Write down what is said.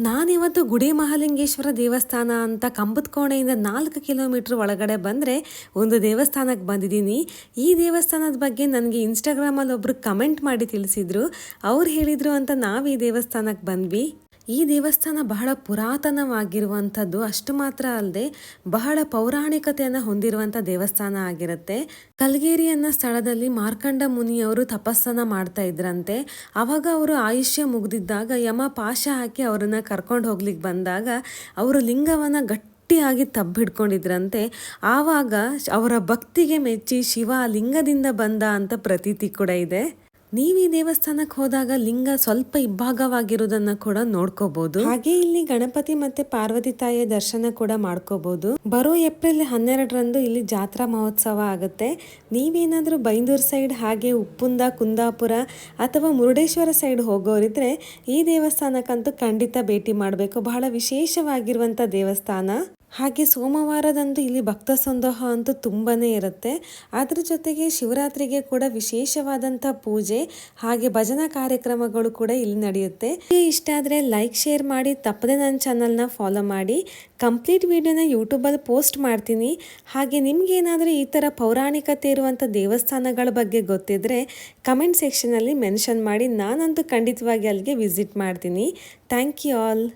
ನಾನಿವತ್ತು ಗುಡಿ ಮಹಾಲಿಂಗೇಶ್ವರ ದೇವಸ್ಥಾನ ಅಂತ ಕಂಬದ ಕೋಣೆಯಿಂದ ನಾಲ್ಕು ಕಿಲೋಮೀಟ್ರ್ ಒಳಗಡೆ ಬಂದರೆ ಒಂದು ದೇವಸ್ಥಾನಕ್ಕೆ ಬಂದಿದ್ದೀನಿ. ಈ ದೇವಸ್ಥಾನದ ಬಗ್ಗೆ ನನಗೆ ಇನ್ಸ್ಟಾಗ್ರಾಮಲ್ಲಿ ಒಬ್ಬರು ಕಮೆಂಟ್ ಮಾಡಿ ತಿಳಿಸಿದ್ರು. ಅವ್ರು ಹೇಳಿದರು ಅಂತ ನಾವು ಈ ದೇವಸ್ಥಾನಕ್ಕೆ ಬಂದ್ವಿ. ಈ ದೇವಸ್ಥಾನ ಬಹಳ ಪುರಾತನವಾಗಿರುವಂಥದ್ದು. ಅಷ್ಟು ಮಾತ್ರ ಅಲ್ಲದೆ ಬಹಳ ಪೌರಾಣಿಕತೆಯನ್ನು ಹೊಂದಿರುವಂಥ ದೇವಸ್ಥಾನ ಆಗಿರುತ್ತೆ. ಕಲ್ಗೇರಿ ಅನ್ನೋ ಸ್ಥಳದಲ್ಲಿ ಮಾರ್ಕಂಡ ಮುನಿಯವರು ತಪಸ್ಸನ್ನು ಮಾಡ್ತಾ ಇದ್ರಂತೆ. ಅವಾಗ ಅವರು ಆಯುಷ್ಯ ಮುಗ್ದಿದ್ದಾಗ, ಯಮ ಪಾಶ ಹಾಕಿ ಅವರನ್ನು ಕರ್ಕೊಂಡು ಹೋಗ್ಲಿಕ್ಕೆ ಬಂದಾಗ ಅವರು ಲಿಂಗವನ್ನ ಗಟ್ಟಿಯಾಗಿ ತಬ್ಬಿಡ್ಕೊಂಡಿದ್ರಂತೆ. ಆವಾಗ ಅವರ ಭಕ್ತಿಗೆ ಮೆಚ್ಚಿ ಶಿವ ಲಿಂಗದಿಂದ ಬಂದ ಅಂತ ಪ್ರತೀತಿ ಕೂಡ ಇದೆ. ನೀವು ಈ ದೇವಸ್ಥಾನಕ್ಕೆ ಹೋದಾಗ ಲಿಂಗ ಸ್ವಲ್ಪ ಇಬ್ಬಾಗವಾಗಿರೋದನ್ನ ಕೂಡ ನೋಡ್ಕೋಬಹುದು ಹಾಗೆ ಇಲ್ಲಿ ಗಣಪತಿ ಮತ್ತೆ ಪಾರ್ವತಿ ತಾಯಿಯ ದರ್ಶನ ಕೂಡ ಮಾಡ್ಕೋಬಹುದು ಬರೋ ಏಪ್ರಿಲ್ ಹನ್ನೆರಡರಂದು ಇಲ್ಲಿ ಜಾತ್ರಾ ಮಹೋತ್ಸವ ಆಗುತ್ತೆ. ನೀವೇನಾದ್ರೂ ಬೈಂದೂರ್ ಸೈಡ್ ಹಾಗೆ ಉಪ್ಪುಂದ, ಕುಂದಾಪುರ ಅಥವಾ ಮುರುಡೇಶ್ವರ ಸೈಡ್ ಹೋಗೋರಿದ್ರೆ ಈ ದೇವಸ್ಥಾನಕ್ಕಂತೂ ಖಂಡಿತ ಭೇಟಿ ಮಾಡಬೇಕು. ಬಹಳ ವಿಶೇಷವಾಗಿರುವಂತ ದೇವಸ್ಥಾನ. ಹಾಗೆ ಸೋಮವಾರದಂದು ಇಲ್ಲಿ ಭಕ್ತ ಸಂದೋಹ ಅಂತೂ ತುಂಬಾ ಇರುತ್ತೆ. ಅದರ ಜೊತೆಗೆ ಶಿವರಾತ್ರಿಗೆ ಕೂಡ ವಿಶೇಷವಾದಂಥ ಪೂಜೆ, ಹಾಗೆ ಭಜನಾ ಕಾರ್ಯಕ್ರಮಗಳು ಕೂಡ ಇಲ್ಲಿ ನಡೆಯುತ್ತೆ. ಇಷ್ಟ ಆದರೆ ಲೈಕ್ ಶೇರ್ ಮಾಡಿ, ತಪ್ಪದೆ ನನ್ನ ಚಾನಲ್ನ ಫಾಲೋ ಮಾಡಿ. ಕಂಪ್ಲೀಟ್ ವಿಡಿಯೋನ ಯೂಟ್ಯೂಬಲ್ಲಿ ಪೋಸ್ಟ್ ಮಾಡ್ತೀನಿ. ಹಾಗೆ ನಿಮಗೇನಾದರೂ ಈ ಥರ ಪೌರಾಣಿಕತೆ ಇರುವಂಥ ದೇವಸ್ಥಾನಗಳ ಬಗ್ಗೆ ಗೊತ್ತಿದ್ರೆ ಕಮೆಂಟ್ ಸೆಕ್ಷನಲ್ಲಿ ಮೆನ್ಷನ್ ಮಾಡಿ. ನಾನಂತೂ ಖಂಡಿತವಾಗಿ ಅಲ್ಲಿಗೆ ವಿಸಿಟ್ ಮಾಡ್ತೀನಿ. Thank you all